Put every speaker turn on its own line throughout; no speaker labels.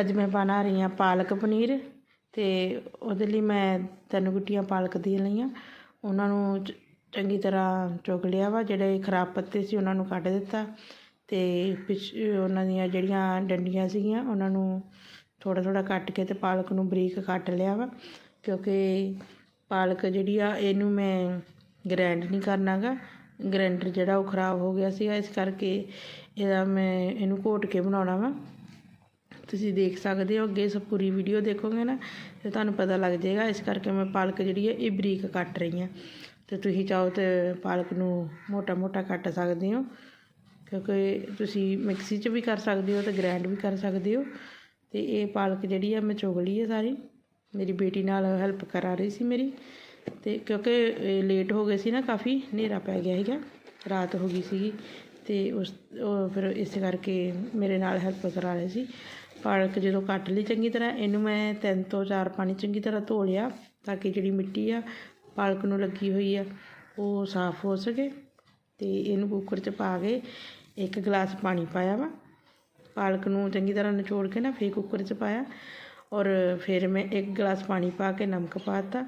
ਅੱਜ ਮੈਂ ਬਣਾ ਰਹੀ ਹਾਂ ਪਾਲਕ ਪਨੀਰ ਅਤੇ ਉਹਦੇ ਲਈ ਮੈਂ ਤਿੰਨ ਗੁੱਟੀਆਂ ਪਾਲਕ ਦੀਆਂ ਲਈਆਂ। ਉਹਨਾਂ ਨੂੰ ਚੰਗੀ ਤਰ੍ਹਾਂ ਚੁਗ ਲਿਆ ਵਾ, ਜਿਹੜੇ ਖਰਾਬ ਪੱਤੇ ਸੀ ਉਹਨਾਂ ਨੂੰ ਕੱਢ ਦਿੱਤਾ ਅਤੇ ਪਿਛ ਉਹਨਾਂ ਦੀਆਂ ਜਿਹੜੀਆਂ ਡੰਡੀਆਂ ਸੀਗੀਆਂ, ਉਹਨਾਂ ਨੂੰ ਥੋੜ੍ਹਾ ਥੋੜ੍ਹਾ ਕੱਟ ਕੇ ਅਤੇ ਪਾਲਕ ਨੂੰ ਬਰੀਕ ਕੱਟ ਲਿਆ ਵਾ, ਕਿਉਂਕਿ ਪਾਲਕ ਜਿਹੜੀ ਆ, ਇਹਨੂੰ ਮੈਂ ਗ੍ਰੈਂਡ ਨਹੀਂ ਕਰਨਾ ਗਾ। ਗ੍ਰੈਂਡਰ ਜਿਹੜਾ ਉਹ ਖਰਾਬ ਹੋ ਗਿਆ ਸੀਗਾ, ਇਸ ਕਰਕੇ ਇਹਦਾ ਮੈਂ ਇਹਨੂੰ ਘੋਟ ਕੇ ਬਣਾਉਣਾ ਵਾ। ਤੁਸੀਂ ਦੇਖ ਸਕਦੇ ਹੋ, ਅੱਗੇ ਸਭ ਪੂਰੀ ਵੀਡੀਓ ਦੇਖੋਗੇ ਨਾ, ਤੇ ਤੁਹਾਨੂੰ ਪਤਾ ਲੱਗ ਜਾਏਗਾ, ਇਸ ਕਰਕੇ ਮੈਂ ਪਾਲਕ ਜਿਹੜੀ ਹੈ, ਇਹ ਬਰੀਕ ਕੱਟ ਰਹੀ ਹਾਂ। ਤੇ ਤੁਸੀਂ ਚਾਹੋ ਤੇ ਪਾਲਕ ਨੂੰ ਮੋਟਾ ਮੋਟਾ ਕੱਟ ਸਕਦੇ ਹੋ, ਕਿਉਂਕਿ ਤੁਸੀਂ ਮਿਕਸੀ 'ਚ ਵੀ ਕਰ ਸਕਦੇ ਹੋ ਤੇ ਗ੍ਰਾਈਂਡ ਵੀ ਕਰ ਸਕਦੇ ਹੋ। ਤੇ ਇਹ ਪਾਲਕ ਜਿਹੜੀ ਆ ਮੈਂ ਚੁਗ ਲਈ ਹੈ ਸਾਰੀ। ਮੇਰੀ ਬੇਟੀ ਨਾਲ ਹੈਲਪ ਕਰਾ ਰਹੀ ਸੀ ਮੇਰੀ। ਤੇ ਕਿਉਂਕਿ ਲੇਟ ਹੋ ਗਏ ਸੀ ਨਾ ਕਾਫੀ, ਹਨੇਰਾ ਪੈ ਗਿਆ ਹੈਗਾ ਰਾਤ ਹੋ ਗਈ ਸੀਗੀ। ਤੇ ਉਸ, ਉਹ ਫਿਰ ਇਸ ਕਰਕੇ ਮੇਰੇ ਨਾਲ ਹੈਲਪ ਕਰਾ ਰਹੇ ਸੀ। ਪਾਲਕ ਜਦੋਂ ਕੱਟ ਲਈ ਚੰਗੀ ਤਰ੍ਹਾਂ, ਇਹਨੂੰ ਮੈਂ ਤਿੰਨ ਤੋਂ ਚਾਰ ਪਾਣੀ ਚੰਗੀ ਤਰ੍ਹਾਂ ਧੋ ਲਿਆ ਤਾਂ ਕਿ ਜਿਹੜੀ ਮਿੱਟੀ ਆ, ਪਾਲਕ ਨੂੰ ਲੱਗੀ ਹੋਈ ਆ, ਉਹ ਸਾਫ਼ ਹੋ ਸਕੇ ਤੇ ਇਹਨੂੰ ਕੁੱਕਰ 'ਚ ਪਾ ਕੇ ਇੱਕ ਗਲਾਸ ਪਾਣੀ ਪਾਇਆ ਵਾ। ਪਾਲਕ ਨੂੰ ਚੰਗੀ ਤਰ੍ਹਾਂ ਨਿਚੋੜ ਕੇ ਨਾ ਫਿਰ ਕੁੱਕਰ 'ਚ ਪਾਇਆ ਔਰ ਫਿਰ ਮੈਂ ਇੱਕ ਗਲਾਸ ਪਾਣੀ ਪਾ ਕੇ ਨਮਕ ਪਾ ਦਿੱਤਾ।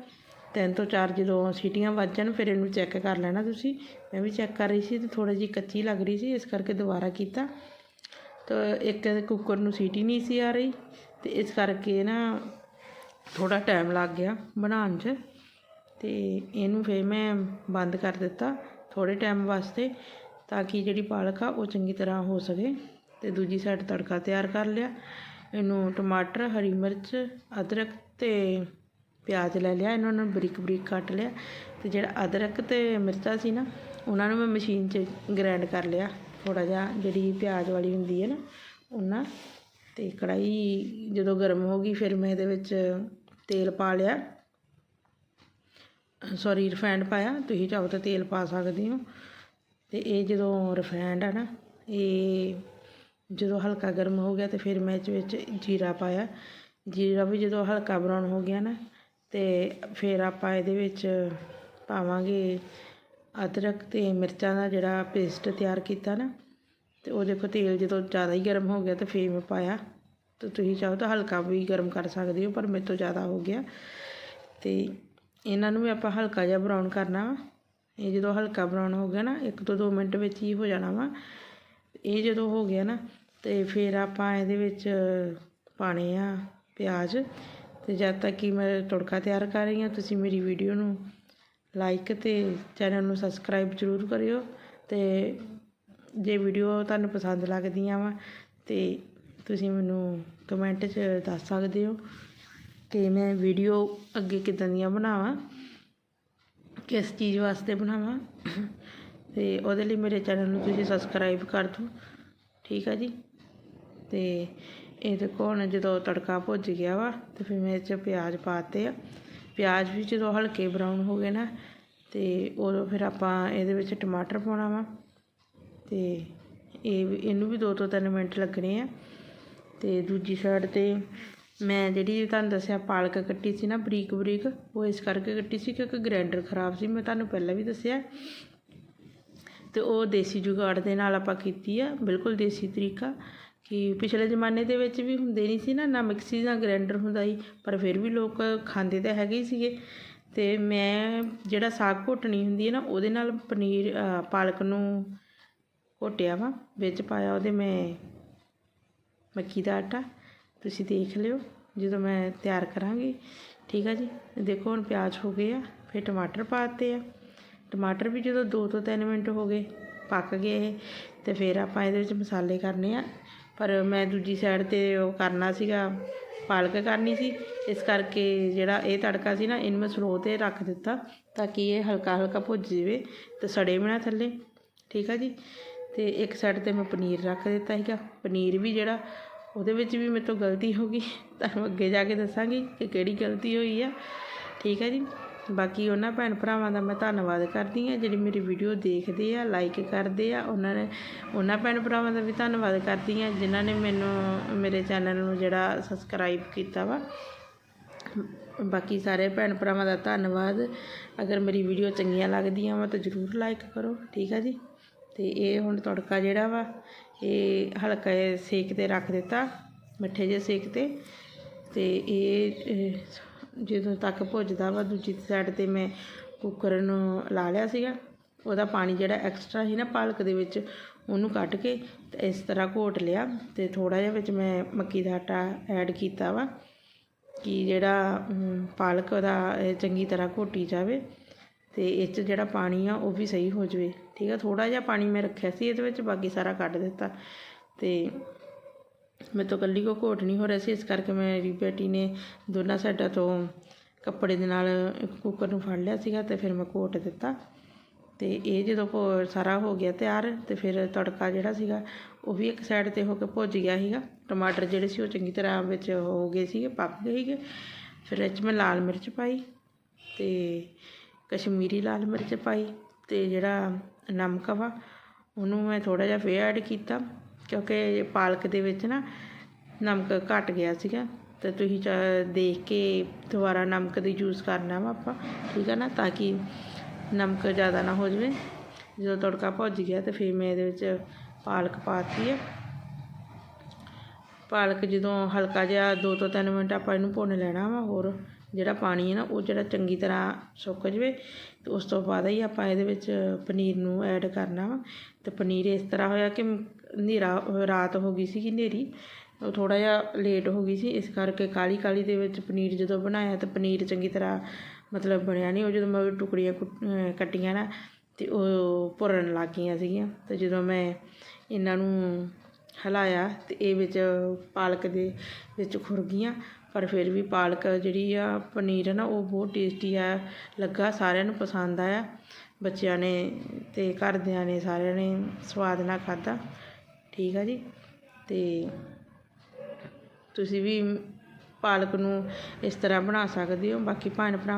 ਤਿੰਨ ਤੋਂ ਚਾਰ ਜਦੋਂ ਸੀਟੀਆਂ ਵੱਜ ਜਾਣ, ਫਿਰ ਇਹਨੂੰ ਚੈੱਕ ਕਰ ਲੈਣਾ ਤੁਸੀਂ। ਮੈਂ ਵੀ ਚੈੱਕ ਕਰ ਰਹੀ ਸੀ ਤੇ ਥੋੜੀ ਜਿਹੀ ਕੱਚੀ ਲੱਗ ਰਹੀ ਸੀ, ਇਸ ਕਰਕੇ ਦੁਬਾਰਾ ਕੀਤਾ। ਤਾਂ ਇੱਕ ਕੁੱਕਰ ਨੂੰ ਸੀਟੀ ਨਹੀਂ ਸੀ ਆ ਰਹੀ ਅਤੇ ਇਸ ਕਰਕੇ ਨਾ ਥੋੜ੍ਹਾ ਟਾਈਮ ਲੱਗ ਗਿਆ ਬਣਾਉਣ 'ਚ ਅਤੇ ਇਹਨੂੰ ਫਿਰ ਮੈਂ ਬੰਦ ਕਰ ਦਿੱਤਾ ਥੋੜ੍ਹੇ ਟਾਈਮ ਵਾਸਤੇ ਤਾਂ ਕਿ ਜਿਹੜੀ ਪਾਲਕ ਆ ਉਹ ਚੰਗੀ ਤਰ੍ਹਾਂ ਹੋ ਸਕੇ ਅਤੇ ਦੂਜੀ ਸਾਈਡ ਤੜਕਾ ਤਿਆਰ ਕਰ ਲਿਆ। ਇਹਨੂੰ ਟਮਾਟਰ, ਹਰੀ ਮਿਰਚ, ਅਦਰਕ ਅਤੇ ਪਿਆਜ਼ ਲੈ ਲਿਆ। ਇਹਨਾਂ ਨੂੰ ਬਰੀਕ ਬਰੀਕ ਕੱਟ ਲਿਆ ਅਤੇ ਜਿਹੜਾ ਅਦਰਕ ਅਤੇ ਮਿਰਚਾਂ ਸੀ ਨਾ, ਉਹਨਾਂ ਨੂੰ ਮੈਂ ਮਸ਼ੀਨ 'ਚ ਗ੍ਰਾਈਂਡ ਕਰ ਲਿਆ। ਥੋੜਾ ਜਿਹਾ ਜਿਹੜੀ ਪਿਆਜ਼ ਵਾਲੀ ਹੁੰਦੀ ਹੈ ਨਾ, ਉਹਨਾਂ ਤੇ ਕੜਾਈ ਜਦੋਂ ਗਰਮ ਹੋ ਗਈ ਫਿਰ ਮੈਂ ਇਹਦੇ ਵਿੱਚ ਤੇਲ ਪਾ ਲਿਆ। ਸੌਰੀ ਰਿਫਾਈਂਡ ਪਾਇਆ। ਤੁਸੀਂ ਚਾਹੋ ਤਾਂ ਤੇਲ ਪਾ ਸਕਦੇ ਹੋ। ਤੇ ਇਹ ਜਦੋਂ ਰਿਫਾਈਂਡ ਆ ਨਾ, ਇਹ ਜਦੋਂ ਹਲਕਾ ਗਰਮ ਹੋ ਗਿਆ ਤੇ ਫਿਰ ਮੈਂ ਇਸ ਵਿੱਚ ਜੀਰਾ ਪਾਇਆ। ਜੀਰਾ ਵੀ ਜਦੋਂ ਹਲਕਾ ਬਰਾਊਨ ਹੋ ਗਿਆ ਨਾ, ਤੇ ਫਿਰ ਆਪਾਂ ਇਹਦੇ ਵਿੱਚ ਪਾਵਾਂਗੇ ਅਦਰਕ ਅਤੇ ਮਿਰਚਾਂ ਦਾ ਜਿਹੜਾ ਪੇਸਟ ਤਿਆਰ ਕੀਤਾ ਨਾ ਅਤੇ ਉਹ ਦੇਖੋ ਤੇਲ ਜਦੋਂ ਜ਼ਿਆਦਾ ਹੀ ਗਰਮ ਹੋ ਗਿਆ ਤਾਂ ਫਿਰ ਮੈਂ ਪਾਇਆ। ਤੇ ਤੁਸੀਂ ਚਾਹੋ ਤਾਂ ਹਲਕਾ ਵੀ ਗਰਮ ਕਰ ਸਕਦੇ ਹੋ, ਪਰ ਮੇਰੇ ਤੋਂ ਜ਼ਿਆਦਾ ਹੋ ਗਿਆ। ਅਤੇ ਇਹਨਾਂ ਨੂੰ ਵੀ ਆਪਾਂ ਹਲਕਾ ਜਿਹਾ ਬਰਾਊਨ ਕਰਨਾ ਵਾ। ਇਹ ਜਦੋਂ ਹਲਕਾ ਬਰਾਊਨ ਹੋ ਗਿਆ ਨਾ, ਇੱਕ ਤੋਂ ਦੋ ਮਿੰਟ ਵਿੱਚ ਹੀ ਹੋ ਜਾਣਾ ਵਾ। ਇਹ ਜਦੋਂ ਹੋ ਗਿਆ ਨਾ, ਤੇ ਫਿਰ ਆਪਾਂ ਇਹਦੇ ਵਿੱਚ ਪਾਣੇ ਆ ਪਿਆਜ਼। ਤੇ ਜਦ ਤੱਕ ਕਿ ਮੈਂ ਤੜਕਾ ਤਿਆਰ ਕਰ ਰਹੀ ਹਾਂ, ਤੁਸੀਂ ਮੇਰੀ ਵੀਡੀਓ ਨੂੰ ਲਾਈਕ ਅਤੇ ਚੈਨਲ ਨੂੰ ਸਬਸਕ੍ਰਾਈਬ ਜ਼ਰੂਰ ਕਰਿਓ ਅਤੇ ਜੇ ਵੀਡੀਓ ਤੁਹਾਨੂੰ ਪਸੰਦ ਲੱਗਦੀਆਂ ਵਾ ਤੇ ਤੁਸੀਂ ਮੈਨੂੰ ਕਮੈਂਟ 'ਚ ਦੱਸ ਸਕਦੇ ਹੋ ਕਿ ਮੈਂ ਵੀਡੀਓ ਅੱਗੇ ਕਿੱਦਾਂ ਦੀਆਂ ਬਣਾਵਾਂ, ਕਿਸ ਚੀਜ਼ ਵਾਸਤੇ ਬਣਾਵਾਂ ਤੇ ਉਹਦੇ ਲਈ ਮੇਰੇ ਚੈਨਲ ਨੂੰ ਤੁਸੀਂ ਸਬਸਕ੍ਰਾਈਬ ਕਰ ਦਿਓ, ਠੀਕ ਆ ਜੀ? ਤੇ ਇਹ ਦੇਖੋ ਹੁਣ ਜਦੋਂ ਤੜਕਾ ਭੁੱਜ ਗਿਆ ਵਾ ਤੇ ਫਿਰ ਮੈਂ ਇਹ 'ਚ ਪਿਆਜ਼ ਪਾਤੇ ਆ। ਪਿਆਜ਼ ਵੀ ਜਦੋਂ ਹਲਕੇ ਬਰਾਊਨ ਹੋ ਗਏ ਨਾ ਅਤੇ ਉਦੋਂ ਫਿਰ ਆਪਾਂ ਇਹਦੇ ਵਿੱਚ ਟਮਾਟਰ ਪਾਉਣਾ ਵਾ ਅਤੇ ਇਹ ਵੀ- ਇਹਨੂੰ ਵੀ ਦੋ ਤੋਂ ਤਿੰਨ ਮਿੰਟ ਲੱਗਣੇ ਆ। ਅਤੇ ਦੂਜੀ ਸਾਈਡ ਤੇ ਮੈਂ ਜਿਹੜੀ ਤੁਹਾਨੂੰ ਦੱਸਿਆ ਪਾਲਕ ਕੱਟੀ ਸੀ ਨਾ ਬਰੀਕ ਬਰੀਕ, ਉਹ ਇਸ ਕਰਕੇ ਕੱਟੀ ਸੀ ਕਿਉਂਕਿ ਗ੍ਰਾਈਂਡਰ ਖਰਾਬ ਸੀ, ਮੈਂ ਤੁਹਾਨੂੰ ਪਹਿਲਾਂ ਵੀ ਦੱਸਿਆ। ਤੇ ਉਹ ਦੇਸੀ ਜੁਗਾੜ ਦੇ ਨਾਲ ਆਪਾਂ ਕੀਤੀ ਆ, ਬਿਲਕੁਲ ਦੇਸੀ ਤਰੀਕਾ। ਕਿ ਪਿਛਲੇ ਜ਼ਮਾਨੇ ਦੇ ਵਿੱਚ ਵੀ ਹੁੰਦੇ ਨਹੀਂ ਸੀ ਨਾ ਨਾ ਮਿਕਸੀ ਜਾਂ ਗ੍ਰੈਂਡਰ ਹੁੰਦਾ ਸੀ, ਪਰ ਫਿਰ ਵੀ ਲੋਕ ਖਾਂਦੇ ਤਾਂ ਹੈਗੇ ਹੀ ਸੀਗੇ। ਅਤੇ ਮੈਂ ਜਿਹੜਾ ਸਾਗ ਘੋਟਣੀ ਹੁੰਦੀ ਹੈ ਨਾ, ਉਹਦੇ ਨਾਲ ਪਨੀਰ ਪਾਲਕ ਨੂੰ ਘੋਟਿਆ ਵਾ, ਵਿੱਚ ਪਾਇਆ ਉਹਦੇ ਮੈਂ ਮੱਕੀ ਦਾ ਆਟਾ। ਤੁਸੀਂ ਦੇਖ ਲਿਓ, ਜਦੋਂ ਮੈਂ ਤਿਆਰ ਕਰਾਂਗੀ। ਠੀਕ ਆ ਜੀ? ਦੇਖੋ ਹੁਣ ਪਿਆਜ਼ ਹੋ ਗਏ ਆ, ਫਿਰ ਟਮਾਟਰ ਪਾਤੇ ਆ। ਟਮਾਟਰ ਵੀ ਜਦੋਂ 2 ਤੋਂ 3 ਮਿੰਟ ਹੋ ਗਏ, ਪੱਕ ਗਏ ਇਹ, ਤੇ ਫਿਰ ਆਪਾਂ ਇਹਦੇ ਵਿੱਚ ਮਸਾਲੇ ਕਰਨੇ ਆ। ਪਰ ਮੈਂ ਦੂਜੀ ਸਾਈਡ ਤੇ ਉਹ ਕਰਨਾ ਸੀਗਾ, ਪਾਲਕ ਕਰਨੀ ਸੀ। ਇਸ ਕਰਕੇ ਜਿਹੜਾ ਇਹ ਤੜਕਾ ਸੀ ਨਾ, ਇਹਨੂੰ ਮੈਂ ਸਲੋ ਤੇ ਰੱਖ ਦਿੱਤਾ ਤਾਂ ਕਿ ਇਹ ਹਲਕਾ ਹਲਕਾ ਭੁੱਜ ਜਾਵੇ ਤੇ ਸੜੇ ਵੀ ਨਾ ਥੱਲੇ। ਠੀਕ ਆ ਜੀ? ਤੇ ਇੱਕ ਸਾਈਡ ਤੇ ਮੈਂ ਪਨੀਰ ਰੱਖ ਦਿੱਤਾ ਸੀਗਾ। ਪਨੀਰ ਵੀ ਜਿਹੜਾ, ਉਹਦੇ ਵਿੱਚ ਵੀ ਮੇਰੇ ਤੋਂ ਗਲਤੀ ਹੋ ਗਈ। ਤੁਹਾਨੂੰ ਅੱਗੇ ਜਾ ਕੇ ਦੱਸਾਂਗੀ ਕਿ ਕਿਹੜੀ ਗਲਤੀ ਹੋਈ ਆ। ਠੀਕ ਹੈ ਜੀ? ਬਾਕੀ ਉਹਨਾਂ ਭੈਣ ਭਰਾਵਾਂ ਦਾ ਮੈਂ ਧੰਨਵਾਦ ਕਰਦੀ ਹਾਂ, ਜਿਹੜੇ ਮੇਰੀ ਵੀਡੀਓ ਦੇਖਦੇ ਆ ਲਾਈਕ ਕਰਦੇ ਆ, ਉਹਨਾਂ ਨੇ ਉਹਨਾਂ ਭੈਣ ਭਰਾਵਾਂ ਦਾ ਵੀ ਧੰਨਵਾਦ ਕਰਦੀ ਹਾਂ, ਜਿਨ੍ਹਾਂ ਨੇ ਮੈਨੂੰ, ਮੇਰੇ ਚੈਨਲ ਨੂੰ ਜਿਹੜਾ ਸਬਸਕ੍ਰਾਈਬ ਕੀਤਾ ਵਾ। ਬਾਕੀ ਸਾਰੇ ਭੈਣ ਭਰਾਵਾਂ ਦਾ ਧੰਨਵਾਦ। ਅਗਰ ਮੇਰੀ ਵੀਡੀਓ ਚੰਗੀਆਂ ਲੱਗਦੀਆਂ ਵਾ ਤਾਂ ਜ਼ਰੂਰ ਲਾਈਕ ਕਰੋ, ਠੀਕ ਆ ਜੀ? ਤੇ ਇਹ ਹੁਣ ਤੜਕਾ ਜਿਹੜਾ ਵਾ, ਇਹ ਹਲਕਾ ਸੇਕ ਤੇ ਰੱਖ ਦਿੱਤਾ, ਮਿੱਠੇ ਜਿਹੇ ਸੇਕ ਤੇ। ਤੇ ਇਹ ਜਦੋਂ ਤੱਕ ਭੁੱਜਦਾ ਵਾ, ਦੂਜੀ ਸਾਈਡ ਤੇ ਮੈਂ ਕੁੱਕਰ ਨੂੰ ਲਾ ਲਿਆ ਸੀਗਾ। ਉਹਦਾ ਪਾਣੀ ਜਿਹੜਾ ਐਕਸਟਰਾ ਸੀ ਨਾ ਪਾਲਕ ਦੇ ਵਿੱਚ, ਉਹਨੂੰ ਕੱਢ ਕੇ ਤੇ ਇਸ ਤਰ੍ਹਾਂ ਘੋਟ ਲਿਆ ਤੇ ਥੋੜਾ ਜਿਹਾ ਵਿੱਚ ਮੈਂ ਮੱਕੀ ਦਾ ਆਟਾ ਐਡ ਕੀਤਾ ਵਾ ਕਿ ਜਿਹੜਾ ਪਾਲਕ ਉਹਦਾ ਚੰਗੀ ਤਰ੍ਹਾਂ ਘੋਟੀ ਜਾਵੇ ਤੇ ਇਹ 'ਚ ਜਿਹੜਾ ਪਾਣੀ ਆ ਉਹ ਵੀ ਸਹੀ ਹੋ ਜਾਵੇ। ਠੀਕ ਆ ਥੋੜਾ ਜਿਹਾ ਪਾਣੀ ਮੈਂ ਰੱਖਿਆ ਸੀ ਇਹਦੇ ਵਿੱਚ, ਬਾਕੀ ਸਾਰਾ ਕੱਢ ਦਿੱਤਾ ਤੇ ਮੇਰੇ ਤੋਂ ਇਕੱਲੀ ਕੋ ਘੋਟ ਨਹੀਂ ਹੋ ਰਿਹਾ ਸੀ, ਇਸ ਕਰਕੇ ਮੇਰੀ ਬੇਟੀ ਨੇ ਦੋਨਾਂ ਸਾਈਡਾਂ ਤੋਂ ਕੱਪੜੇ ਦੇ ਨਾਲ ਕੁੱਕਰ ਨੂੰ ਫੜ ਲਿਆ ਸੀਗਾ ਅਤੇ ਫਿਰ ਮੈਂ ਘੋਟ ਦਿੱਤਾ। ਅਤੇ ਇਹ ਜਦੋਂ ਭੋ ਸਾਰਾ ਹੋ ਗਿਆ ਤਿਆਰ ਅਤੇ ਫਿਰ ਤੜਕਾ ਜਿਹੜਾ ਸੀਗਾ, ਉਹ ਵੀ ਇੱਕ ਸਾਈਡ ਤੇ ਹੋ ਕੇ ਭੁੱਜ ਗਿਆ ਸੀਗਾ। ਟਮਾਟਰ ਜਿਹੜੇ ਸੀ ਉਹ ਚੰਗੀ ਤਰ੍ਹਾਂ ਵਿੱਚ ਹੋ ਗਏ ਸੀਗੇ, ਪੱਕ ਗਏ ਸੀਗੇ। ਫਿਰ ਇਹ 'ਚ ਮੈਂ ਲਾਲ ਮਿਰਚ ਪਾਈ ਅਤੇ ਕਸ਼ਮੀਰੀ ਲਾਲ ਮਿਰਚ ਪਾਈ ਅਤੇ ਜਿਹੜਾ ਨਮਕ ਵਾ, ਉਹਨੂੰ ਮੈਂ ਥੋੜ੍ਹਾ ਜਿਹਾ ਫੇਰ ਐਡ ਕੀਤਾ। ਕਿਉਂਕਿ ਪਾਲਕ ਦੇ ਵਿੱਚ ਨਾ ਨਮਕ ਘਟ ਗਿਆ ਸੀਗਾ, ਤੇ ਤੁਸੀਂ ਚਾ- ਦੇਖ ਕੇ ਦੁਬਾਰਾ ਨਮਕ ਦੀ ਯੂਜ਼ ਕਰਨਾ ਵਾ ਆਪਾਂ, ਠੀਕ ਆ ਨਾ, ਤਾਂ ਕਿ ਨਮਕ ਜ਼ਿਆਦਾ ਨਾ ਹੋ ਜਾਵੇ। ਜਦੋਂ ਤੜਕਾ ਭੁੱਜ ਗਿਆ ਤੇ ਫਿਰ ਮੈਂ ਇਹਦੇ ਵਿੱਚ ਪਾਲਕ ਪਾਤੀ ਹੈ ਪਾਲਕ ਜਦੋਂ ਹਲਕਾ ਜਿਹਾ ਦੋ ਤੋਂ ਤਿੰਨ ਮਿੰਟ ਆਪਾਂ ਇਹਨੂੰ ਭੁੰਨ ਲੈਣਾ ਵਾ ਹੋਰ ਜਿਹੜਾ ਪਾਣੀ ਹੈ ਨਾ, ਉਹ ਜਿਹੜਾ ਚੰਗੀ ਤਰ੍ਹਾਂ ਸੁੱਕ ਜਾਵੇ ਅਤੇ ਉਸ ਤੋਂ ਬਾਅਦ ਹੀ ਆਪਾਂ ਇਹਦੇ ਵਿੱਚ ਪਨੀਰ ਨੂੰ ਐਡ ਕਰਨਾ ਵਾ। ਅਤੇ ਪਨੀਰ ਇਸ ਤਰ੍ਹਾਂ ਹੋਇਆ ਕਿ ਹਨੇਰਾ, ਰਾਤ ਹੋ ਗਈ ਸੀਗੀ ਹਨੇਰੀ, ਉਹ ਥੋੜ੍ਹਾ ਜਿਹਾ ਲੇਟ ਹੋ ਗਈ ਸੀ। ਇਸ ਕਰਕੇ ਕਾਹਲੀ ਕਾਹਲੀ ਦੇ ਵਿੱਚ ਪਨੀਰ ਜਦੋਂ ਬਣਾਇਆ ਤਾਂ ਪਨੀਰ ਚੰਗੀ ਤਰ੍ਹਾਂ ਮਤਲਬ ਬਣਿਆ ਨਹੀਂ ਉਹ ਜਦੋਂ ਮੈਂ ਟੁਕੜੀਆਂ ਕੁ- ਕੱਟੀਆਂ ਨਾ ਤੇ ਉਹ ਭੁਰਨ ਲੱਗ ਗਈਆਂ ਸੀਗੀਆਂ। ਅਤੇ ਜਦੋਂ ਮੈਂ ਇਹਨਾਂ ਨੂੰ ਹਿਲਾਇਆ ਅਤੇ ਇਹ ਵਿੱਚ ਪਾਲਕ ਦੇ ਵਿੱਚ ਖੁਰ ਗਈਆਂ ਪਰ ਫਿਰ ਵੀ ਪਾਲਕ ਜਿਹੜੀ ਆ, ਪਨੀਰ ਆ ਨਾ, ਉਹ ਬਹੁਤ ਟੇਸਟੀ ਆ। ਲੱਗਾ, ਸਾਰਿਆਂ ਨੂੰ ਪਸੰਦ ਆਇਆ। ਬੱਚਿਆਂ ਨੇ ਅਤੇ ਘਰਦਿਆਂ ਨੇ ਸਾਰਿਆਂ ਨੇ ਸਵਾਦ ਨਾਲ ਖਾਧਾ। ਠੀਕ ਆ ਜੀ। ਅਤੇ ਤੁਸੀਂ ਵੀ ਪਾਲਕ ਨੂੰ ਇਸ ਤਰ੍ਹਾਂ ਬਣਾ ਸਕਦੇ ਹੋ। ਬਾਕੀ ਭੈਣ ਭਰਾ